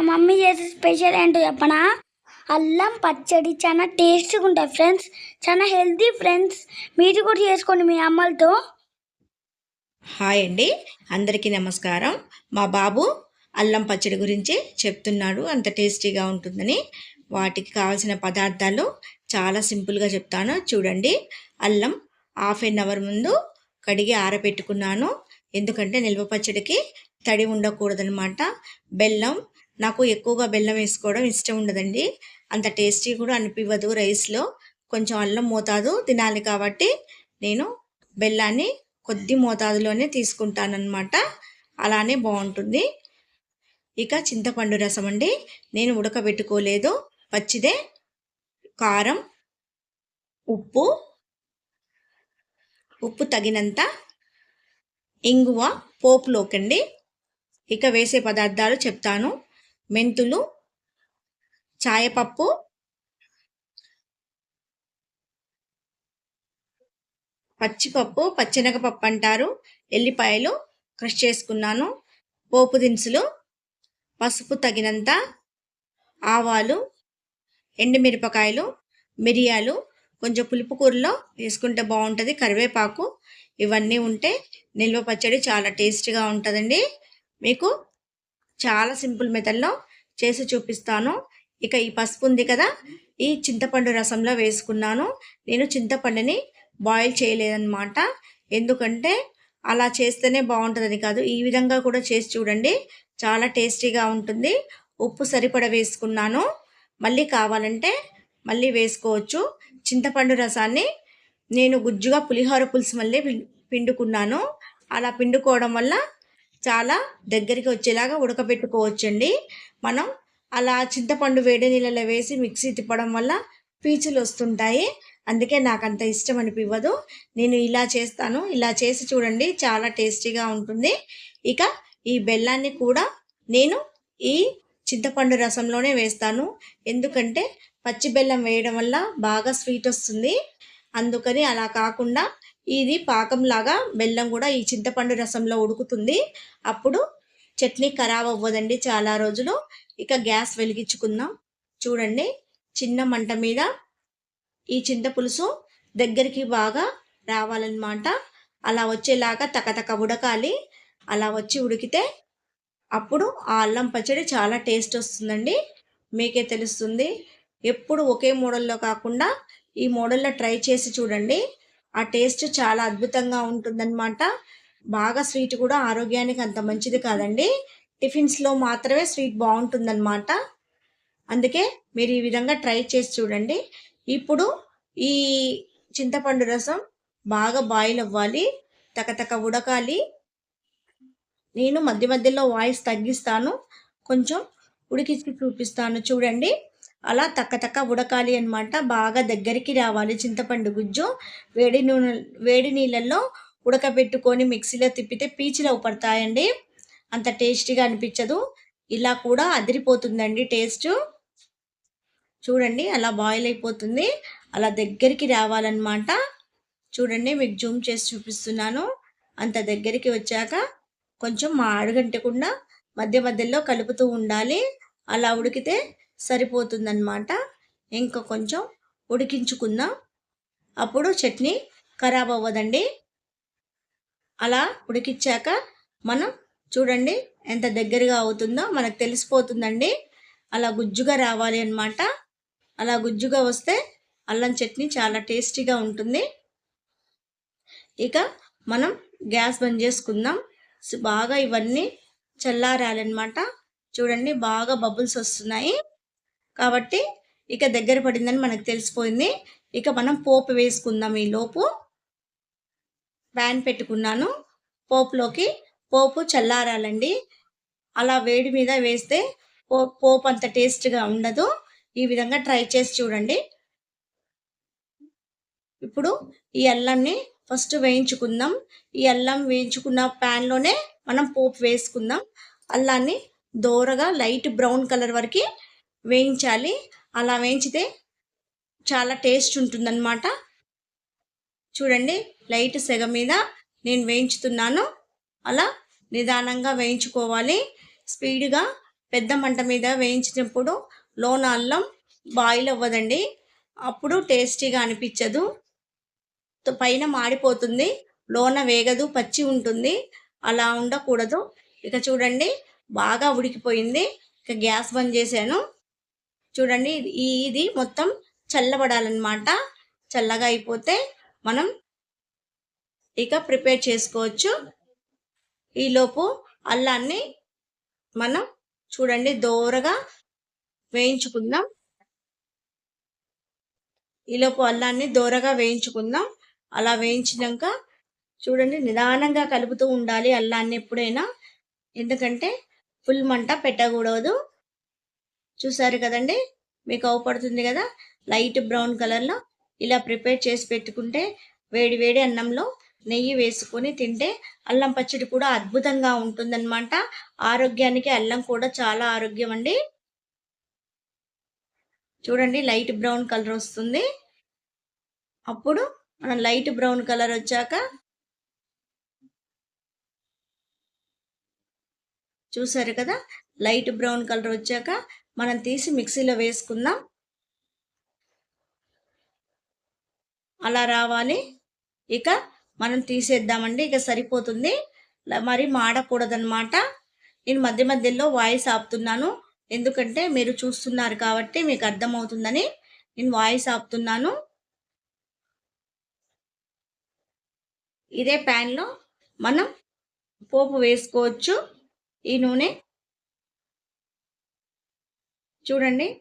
Mummy చేసే special ఏంటో చెప్పనా? అల్లం పచ్చడి చాలా టేస్ట్గా ఉంటుంది ఫ్రెండ్స్. చాలా హెల్తీ ఫ్రెండ్స్. మీరు కూడా చేసుకోండి మీ అమ్మలతో. హాయ్ అండి. అందరికీ నమస్కారం. మా బాబు అల్లం పచ్చడి గురించి చెప్తున్నాడు. అంత టేస్టీగా ఉంటుందని. వాటికి కావాల్సిన పదార్థాలు చాలా సింపుల్గా చెప్తాను. చూడండి. అల్లం హాఫ్ ఎన్ అవర్ ముందు కడిగి ఆరబెట్టుకున్నాను. ఎందుకంటే నిల్వ పచ్చడికి తడి ఉండకూడదనమాట బెల్లం నాకు ఎక్కువగా బెల్లం వేసుకోవడం ఇష్టం ఉండదండి. అంత టేస్టీ కూడా అనిపించదు రైస్లో. కొంచెం అల్లం మోతాదు తినాలి కాబట్టి నేను బెల్లాన్ని కొద్ది మోతాదులోనే తీసుకుంటానన్నమాట. అలానే బాగుంటుంది ఇక చింతపండు రసం అండి. నేను ఉడకబెట్టుకోలేదు. పచ్చిదే కారం ఉప్పు ఉప్పు తగినంత ఇంగువ పోపులోకండి ఇక వేసే పదార్థాలు చెప్తాను. మెంతులు చాయపప్పు పచ్చిపప్పు పచ్చెనగపప్పు అంటారు. ఎల్లిపాయలు క్రష్ చేసుకున్నాను. పోపు దినుసులు పసుపు తగినంత ఆవాలు ఎండుమిరపకాయలు మిరియాలు కొంచెం పులుపు కూరలో వేసుకుంటే బాగుంటుంది. కరివేపాకు ఇవన్నీ ఉంటే నిల్వ పచ్చడి చాలా టేస్టీగా ఉంటుందండి. మీకు చాలా సింపుల్ మెథడ్లో చేసి చూపిస్తాను. ఇక ఈ పసుపు ఉంది కదా ఈ చింతపండు రసంలో వేసుకున్నాను. నేను చింతపండుని బాయిల్ చేయలేదన్నమాట. ఎందుకంటే అలా చేస్తేనే బాగుంటుందని కాదు. ఈ విధంగా కూడా చేసి చూడండి. చాలా టేస్టీగా ఉంటుంది. ఉప్పు సరిపడ వేసుకున్నాను. మళ్ళీ కావాలంటే మళ్ళీ వేసుకోవచ్చు. చింతపండు రసాన్ని నేను గుజ్జుగా పులిహోర పులుసు మళ్ళీ పిండుకున్నాను. అలా పిండుకోవడం వల్ల చాలా దగ్గరికి వచ్చేలాగా ఉడకబెట్టుకోవచ్చండి. మనం అలా చింతపండు వేడి నీళ్ళలో వేసి మిక్సీ తిప్పడం వల్ల పీచులు వస్తుంటాయి. అందుకే నాకు అంత ఇష్టం అనిపివ్వదు. నేను ఇలా చేస్తాను. ఇలా చేసి చూడండి చాలా టేస్టీగా ఉంటుంది. ఇక ఈ బెల్లాన్ని కూడా నేను ఈ చింతపండు రసంలోనే వేస్తాను. ఎందుకంటే పచ్చి బెల్లం వేయడం వల్ల బాగా స్వీట్ వస్తుంది. అందుకని అలా కాకుండా ఇది పాకంలాగా బెల్లం కూడా ఈ చింతపండు రసంలో ఉడుకుతుంది. అప్పుడు చట్నీ ఖరాబ్ అవ్వదండి చాలా రోజులు. ఇక గ్యాస్ వెలిగించుకుందాం. చూడండి చిన్న మంట మీద ఈ చింతపులుసు దగ్గరికి బాగా రావాలన్నమాట. అలా వచ్చేలాగా తకతక ఉడకాలి. అలా వచ్చి ఉడికితే అప్పుడు ఆ అల్లం పచ్చడి చాలా టేస్ట్ వస్తుందండి. మీకే తెలుస్తుంది. ఎప్పుడు ఒకే మోడల్లో కాకుండా ఈ మోడల్లో ట్రై చేసి చూడండి. ఆ టేస్ట్ చాలా అద్భుతంగా ఉంటుందన్నమాట. బాగా స్వీట్ కూడా ఆరోగ్యానికి అంత మంచిది కాదండి. టిఫిన్స్లో మాత్రమే స్వీట్ బాగుంటుందన్నమాట. అందుకే మీరు ఈ విధంగా ట్రై చేసి చూడండి. ఇప్పుడు ఈ చింతపండు రసం బాగా బాయిల్ అవ్వాలి. తకతక ఉడకాలి. నేను మధ్య మధ్యలో వాయిస్ తగ్గిస్తాను. కొంచెం ఉడికించి చూపిస్తాను. చూడండి. అలా తక్క తక్క ఉడకాలి అనమాట బాగా దగ్గరికి రావాలి చింతపండు గుజ్జు. వేడి నూనె వేడి నీళ్ళల్లో ఉడకబెట్టుకొని మిక్సీలో తిప్పితే పీచులు పడతాయండి. అంత టేస్టీగా అనిపించదు. ఇలా కూడా అదిరిపోతుందండి టేస్ట్. చూడండి అలా బాయిల్ అయిపోతుంది. అలా దగ్గరికి రావాలన్నమాట. చూడండి మీకు జూమ్ చేసి చూపిస్తున్నాను. అంత దగ్గరికి వచ్చాక కొంచెం మా అడుగంటకుండా మధ్య మధ్యలో కలుపుతూ ఉండాలి. అలా ఉడికితే సరిపోతుందన్నమాట. ఇంకా కొంచెం ఉడికించుకుందాం. అప్పుడు చట్నీ ఖరాబ్ అవ్వదండి. అలా ఉడికిచ్చాక మనం చూడండి ఎంత దగ్గరగా అవుతుందో మనకు తెలిసిపోతుందండి. అలా గుజ్జుగా రావాలి అనమాట అలా గుజ్జుగా వస్తే అల్లం చట్నీ చాలా టేస్టీగా ఉంటుంది. ఇక మనం గ్యాస్ బంద్ చేసుకుందాం. బాగా ఇవన్నీ చల్లారాలన్నమాట. చూడండి బాగా బబుల్స్ వస్తున్నాయి. కాబట్టి ఇక దగ్గర పడిందని మనకు తెలిసిపోయింది. ఇక మనం పోపు వేసుకుందాం ఈ లోపు. ప్యాన్ పెట్టుకున్నాను. పోపులోకి పోపు చల్లారాలండి. అలా వేడి మీద వేస్తే పో పోపు అంత టేస్ట్గా ఉండదు. ఈ విధంగా ట్రై చేసి చూడండి. ఇప్పుడు ఈ అల్లాన్ని ఫస్ట్ వేయించుకుందాం. ఈ అల్లం వేయించుకున్న ప్యాన్లోనే మనం పోపు వేసుకుందాం. అల్లాన్ని దోరగా లైట్ బ్రౌన్ కలర్ వరకు వేయించాలి. అలా వేయించితే చాలా టేస్ట్ ఉంటుందన్నమాట. చూడండి లైట్ సెగ మీద నేను వేయించుతున్నాను. అలా నిదానంగా వేయించుకోవాలి. స్పీడ్గా పెద్ద మంట మీద వేయించినప్పుడు లోన అల్లం బాయిల్ అవ్వదండి. అప్పుడు టేస్టీగా అనిపించదు. తో- పైన మాడిపోతుంది. లోన వేగదు పచ్చి ఉంటుంది. అలా ఉండకూడదు. ఇక చూడండి బాగా ఉడికిపోయింది. ఇక గ్యాస్ బంద్ చేశాను. చూడండి ఈ ఇది మొత్తం చల్లబడాలన్నమాట. చల్లగా అయిపోతే మనం ఇక ప్రిపేర్ చేసుకోవచ్చు. ఈలోపు అల్లాన్ని మనం చూడండి దోరగా వేయించుకుందాం. ఈలోపు అల్లాన్ని దోరగా వేయించుకుందాం. అలా వేయించినాక చూడండి నిదానంగా కలుపుతూ ఉండాలి అల్లాన్ని ఎప్పుడైనా. ఎందుకంటే ఫుల్ మంట పెట్టకూడదు. చూసారు కదండి? మీకు అవుపడుతుంది కదా? లైట్ బ్రౌన్ కలర్లో ఇలా ప్రిపేర్ చేసి పెట్టుకుంటే వేడి వేడి అన్నంలో నెయ్యి వేసుకొని తింటే అల్లం పచ్చడి కూడా అద్భుతంగా ఉంటుందన్నమాట. ఆరోగ్యానికి అల్లం కూడా చాలా ఆరోగ్యం అండి. చూడండి లైట్ బ్రౌన్ కలర్ వస్తుంది. అప్పుడు మనం లైట్ బ్రౌన్ కలర్ వచ్చాక చూసారు కదా? లైట్ బ్రౌన్ కలర్ వచ్చాక మనం తీసి మిక్సీలో వేసుకుందాం. అలా రావాలి. ఇక మనం తీసేద్దామండి. ఇక సరిపోతుంది. మరి మాడకూడదనమాట నేను మధ్య మధ్యలో వాయిస్ ఆపుతున్నాను. ఎందుకంటే మీరు చూస్తున్నారు కాబట్టి మీకు అర్థమవుతుందని నేను వాయిస్ ఆపుతున్నాను. ఇదే ప్యాన్లో మనం పోపు వేసుకోవచ్చు. ఈ నూనె చూడండి.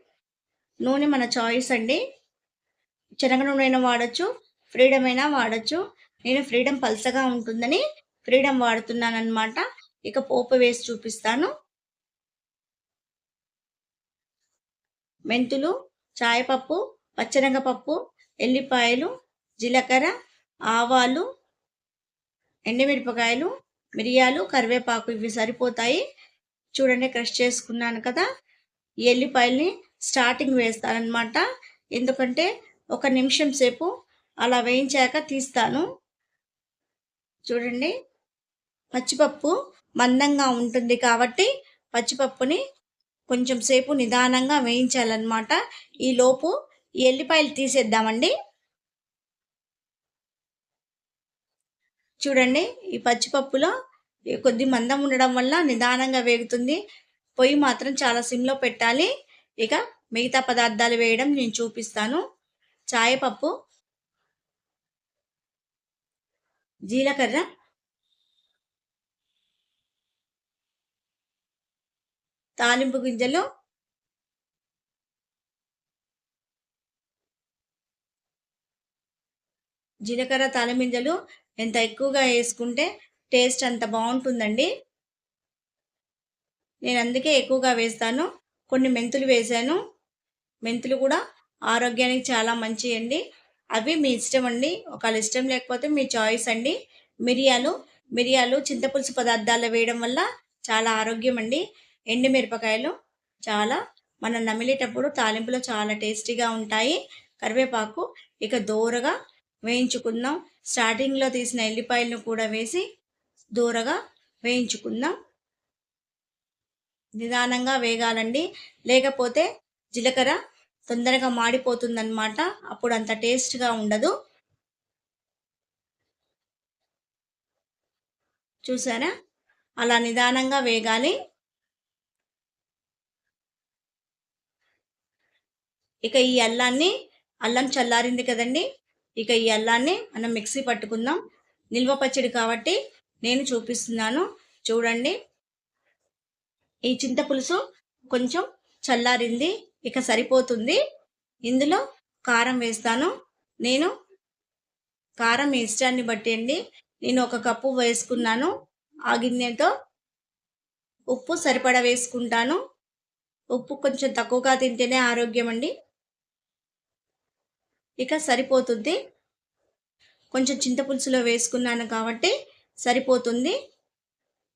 నూనె మన చాయిస్ అండి. శనగ నూనె అయినా వాడచ్చు ఫ్రీడమ్ అయినా వాడచ్చు. నేను ఫ్రీడమ్ పల్సగా ఉంటుందని ఫ్రీడమ్ వాడుతున్నాను అనమాట ఇక పోపు వేసి చూపిస్తాను. మెంతులు చాయపప్పు పచ్చనగపప్పు ఎల్లిపాయలు జీలకర్ర ఆవాలు ఎండుమిరపకాయలు మిరియాలు కరివేపాకు ఇవి సరిపోతాయి. చూడండి క్రష్ చేసుకున్నాను కదా. ఈ ఎల్లిపాయల్ని స్టార్టింగ్ వేస్తానమాట ఎందుకంటే ఒక నిమిషం సేపు అలా వేయించాక తీస్తాను. చూడండి. పచ్చిపప్పు మందంగా ఉంటుంది కాబట్టి పచ్చిపప్పుని కొంచెం సేపు నిదానంగా వేయించాలన్నమాట. ఈ లోపు ఎల్లిపాయలు తీసేద్దామండి. చూడండి. ఈ పచ్చిపప్పులో కొద్ది మందం ఉండడం వల్ల నిదానంగా వేగుతుంది. పొయ్యి మాత్రం చాలా సిమ్లో పెట్టాలి. ఇక మిగతా పదార్థాలు వేయడం నేను చూపిస్తాను. చాయపప్పు జీలకర్ర తాలింపు గింజలు జీలకర్ర తాలింపు గింజలు ఎంత ఎక్కువగా వేసుకుంటే టేస్ట్ అంత బాగుంటుందండి. నేను అందుకే ఎక్కువగా వేస్తాను. కొన్ని మెంతులు వేసాను. మెంతులు కూడా ఆరోగ్యానికి చాలా మంచి అండి అవి మీ ఇష్టం అండి. ఒకవేళ ఇష్టం లేకపోతే మీ చాయిస్ అండి. మిరియాలు మిరియాలు చింతపులుసు పదార్థాలు వేయడం వల్ల చాలా ఆరోగ్యం అండి. ఎండుమిరపకాయలు చాలా మనం నమిలేటప్పుడు తాలింపులో చాలా టేస్టీగా ఉంటాయి. కరివేపాకు ఇక దూరగా వేయించుకుందాం. స్టార్టింగ్లో తీసిన ఎల్లిపాయలను కూడా వేసి దూరగా వేయించుకుందాం. నిదానంగా వేగాలండి. లేకపోతే జీలకర్ర తొందరగా మాడిపోతుందన్నమాట. అప్పుడు అంత టేస్ట్గా ఉండదు. చూసారా? అలా నిదానంగా వేగాలి. ఇక ఈ అల్లాన్ని అల్లం చల్లారింది కదండి. ఇక ఈ అల్లాన్ని మనం మిక్సీ పట్టుకుందాం. నిల్వ పచ్చడి కాబట్టి నేను చూపిస్తున్నాను. చూడండి. ఈ చింతపులుసు కొంచెం చల్లారింది ఇక సరిపోతుంది. ఇందులో కారం వేస్తాను. నేను కారం మీ ఇష్టాన్ని బట్టి అండి. నేను ఒక కప్పు వేసుకున్నాను. ఆ గిన్నెతో ఉప్పు సరిపడా వేసుకుంటాను. ఉప్పు కొంచెం తక్కువగా తింటేనే ఆరోగ్యం అండి. ఇక సరిపోతుంది. కొంచెం చింతపులుసులో వేసుకున్నాను కాబట్టి సరిపోతుంది.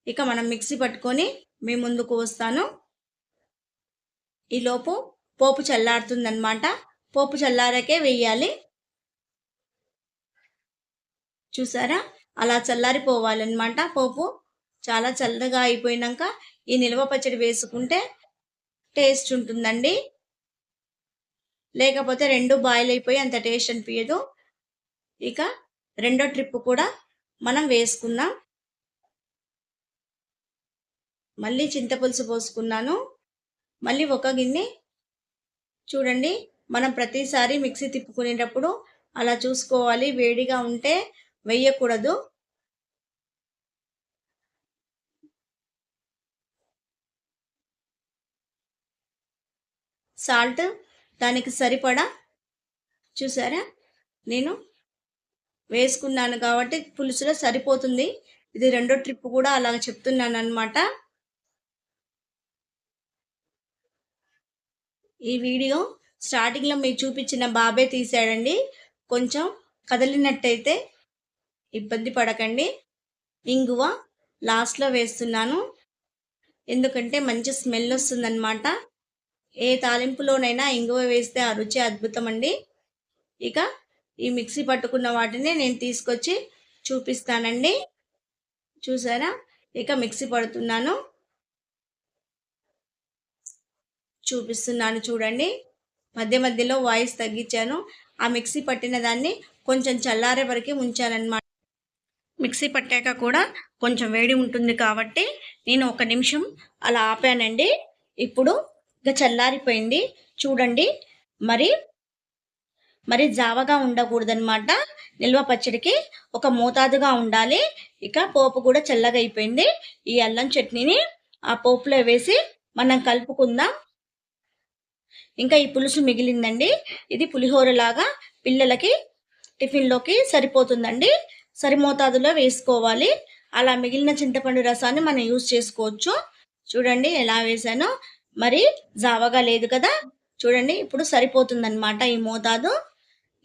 ఇక మనం మిక్సీ పట్టుకొని మీ ముందుకు వస్తాను. ఈలోపు పోపు చల్లారుతుందనమాట పోపు చల్లారకే వేయాలి చూసారా? అలా చల్లారిపోవాలన్నమాట పోపు. చాలా చల్లగా అయిపోయినాక ఈ నిల్వ పచ్చడి వేసుకుంటే టేస్ట్ ఉంటుందండి. లేకపోతే రెండు బాయిల్ అయిపోయి అంత టేస్ట్ అనిపించదు ఇక రెండో ట్రిప్ కూడా మనం వేసుకుందాం. మళ్ళీ చింతపులుసు పోసుకున్నాను. మళ్ళీ ఒక గిన్నె చూడండి మనం ప్రతిసారి మిక్సీ తిప్పుకునేటప్పుడు అలా చూసుకోవాలి. వేడిగా ఉంటే వేయకూడదు. సాల్ట్ దానికి సరిపడా? చూసారా? నేను వేసుకున్నాను కాబట్టి పులుసులో సరిపోతుంది. ఇది రెండో ట్రిప్ కూడా అలాగ చెప్తున్నాను అనమాట ఈ వీడియో స్టార్టింగ్లో మీకు చూపించిన బాబే తీసాడండి. కొంచెం కదిలినట్టయితే ఇబ్బంది పడకండి. ఇంగువ లాస్ట్లో వేస్తున్నాను. ఎందుకంటే మంచి స్మెల్ వస్తుందన్నమాట. ఏ తాలింపులోనైనా ఇంగువ వేస్తే ఆ రుచి అద్భుతం అండి. ఇక ఈ మిక్సీ పట్టుకున్న వాటిని నేను తీసుకొచ్చి చూపిస్తానండి. చూసారా? ఇక మిక్సీ పడుతున్నాను. చూపిస్తున్నాను చూడండి. మధ్య మధ్యలో వాయిస్ తగ్గించాను. ఆ మిక్సీ పట్టిన దాన్ని కొంచెం చల్లారే వరకు ఉంచానన్నమాట మిక్సీ పట్టాక కూడా కొంచెం వేడి ఉంటుంది కాబట్టి నేను ఒక నిమిషం అలా ఆపానండి. ఇప్పుడు ఇక చల్లారిపోయింది. చూడండి. మరి మరి జావగా ఉండకూడదనమాట నిల్వ పచ్చడికి ఒక మోతాదుగా ఉండాలి. ఇక పోపు కూడా చల్లగా అయిపోయింది. ఈ అల్లం చట్నీని ఆ పోపులో వేసి మనం కలుపుకుందాం. ఇంకా ఈ పులుసు మిగిలిందండి. ఇది పులిహోరలాగా పిల్లలకి టిఫిన్లోకి సరిపోతుందండి. సరి మోతాదులో వేసుకోవాలి. అలా మిగిలిన చింతపండు రసాన్ని మనం యూజ్ చేసుకోవచ్చు. చూడండి ఎలా వేసానో. మరి జావగా లేదు కదా. చూడండి ఇప్పుడు సరిపోతుందన్నమాట ఈ మోతాదు.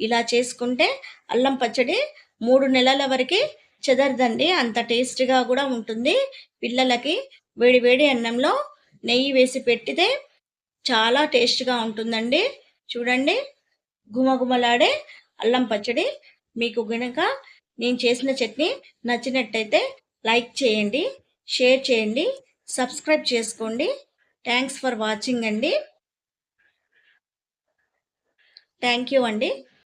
ఇలా చేసుకుంటే అల్లం పచ్చడి మూడు నెలల వరకు చెదరదండి. అంత టేస్ట్గా కూడా ఉంటుంది. పిల్లలకి వేడి వేడి అన్నంలో నెయ్యి వేసి పెట్టితే చాలా టేస్ట్గా ఉంటుందండి. చూడండి. గుమగుమలాడే అల్లం పచ్చడి మీకు గనక నేను చేసిన చట్నీ నచ్చినట్టయితే లైక్ చేయండి షేర్ చేయండి సబ్స్క్రైబ్ చేసుకోండి. థ్యాంక్స్ ఫర్ వాచింగ్ అండి. థ్యాంక్ యూ అండి.